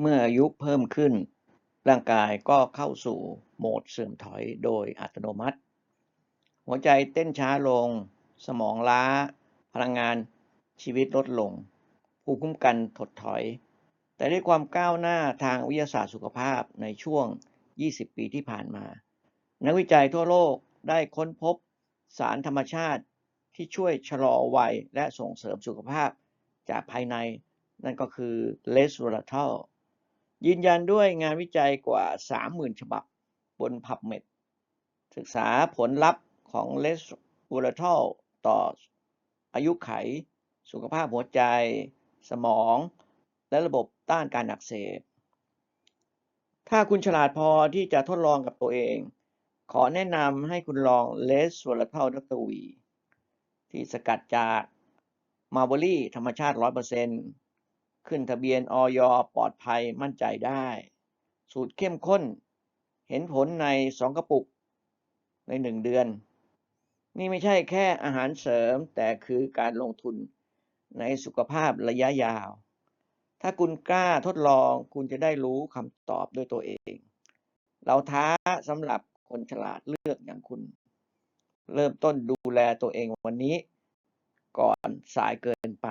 เมื่ออายุเพิ่มขึ้น ร่างกายก็เข้าสู่โหมดเสื่อมถอยโดยอัตโนมัติ หัวใจเต้นช้าลง สมองล้า พลังงานชีวิตลดลง ภูมิคุ้มกันถดถอย แต่ด้วยความก้าวหน้าทางวิทยาศาสตร์สุขภาพในช่วง 20 ปีที่ผ่านมา นักวิจัยทั่วโลกได้ค้นพบสารธรรมชาติที่ช่วยชะลอวัยและส่งเสริมสุขภาพจากภายใน นั่นก็คือเลส v o l a t i l ยืนยันด้วยงานวิจัยกว่า 30,000 ฉบับบน PubMed ศึกษาผลลัพธ์ของเลส v o l a t i l ต่ออายุไข สุขภาพหัวใจ สมอง และระบบต้านการอักเสบ ถ้าคุณฉลาดพอที่จะทดลองกับตัวเอง ขอแนะนำให้คุณลองเลส v o l a t i l ดรวีที่สกัดจากมาร์บอรี่ธรรมชาติ 100% ขึ้นทะเบียนออยปลอดภัยมั่นใจได้ สูตรเข้มข้น เห็นผลใน 2 กระปุกใน 1 เดือน นี่ไม่ใช่แค่อาหารเสริมแต่คือการลงทุนในสุขภาพระยะยาว ถ้าคุณกล้าทดลองคุณจะได้รู้คำตอบด้วยตัวเอง เราท้าสำหรับคนฉลาดเลือกอย่างคุณ เริ่มต้นดูแลตัวเองวันนี้ ก่อนสายเกินไป